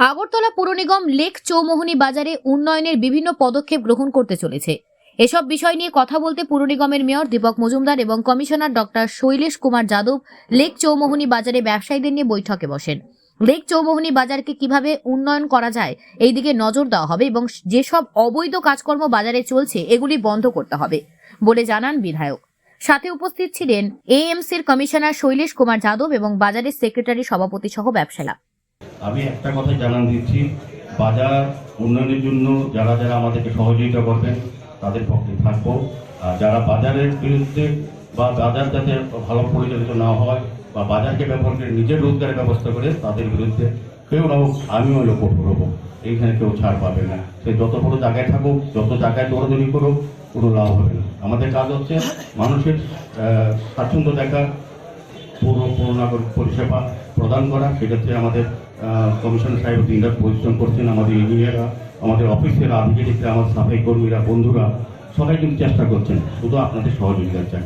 আগরতলা পুর নিগম লেক চৌমোহনী বাজারে উন্নয়নের বিভিন্ন পদক্ষেপ গ্রহণ করতে চলেছে। এসব বিষয় নিয়ে কথা বলতে পুর নিগমের মেয়র দীপক মজুমদার এবং commissioner doctor Shailesh Kumar Yadav lake Chaumohani বাজারে ব্যবসায়ীদের নিয়ে বৈঠকে বসেন। লেক চৌমোহনী বাজারকে কীভাবে উন্নয়ন করা যায় এই দিকে নজর দেওয়া হবে এবং যেসব অবৈধ কাজকর্ম বাজারে চলছে, এগুলি বন্ধ করতে হবে বলে জানান বিধায়ক। সাথে উপস্থিত ছিলেন এএমসির কমিশনার শৈলেশ কুমার যাদব এবং বাজারের সেক্রেটারি সভাপতি সহ ব্যবসায়ীরা। আমি একটা কথা জানান দিচ্ছি, বাজার উন্নয়নের জন্য যারা যারা আমাদেরকে সহযোগিতা করবেন, তাদের পক্ষে থাকব। আর যারা বাজারের বিরুদ্ধে বা বাজার যাতে ভালো পরিচালিত না হয় বা বাজারকে ব্যবহার করে নিজের রোজগারের ব্যবস্থা করে, তাদের বিরুদ্ধে কেউ না হোক, আমিও লক্ষ্য করব। এইখানে কেউ ছাড় পাবে না। সে যত বড় জায়গায় থাকুক, যত জায়গায় দৌড়দৌড়ি করুক, কোনো লাভ হবে না। আমাদের কাজ হচ্ছে মানুষের স্বাচ্ছন্দ্য দেখা পুরো পুরো পরিষেবা প্রদান করা। সেক্ষেত্রে আমাদের কমিশন সাহেব দিনরাত পরিশ্রম করছেন। আমাদের ইঞ্জিনিয়াররা আমাদের অফিসের আধিকারিকরা, আমার সাফাই কর্মীরা, বন্ধুরা, সবাই কিন্তু চেষ্টা করছেন। শুধু আপনাদের সহযোগিতা চাই।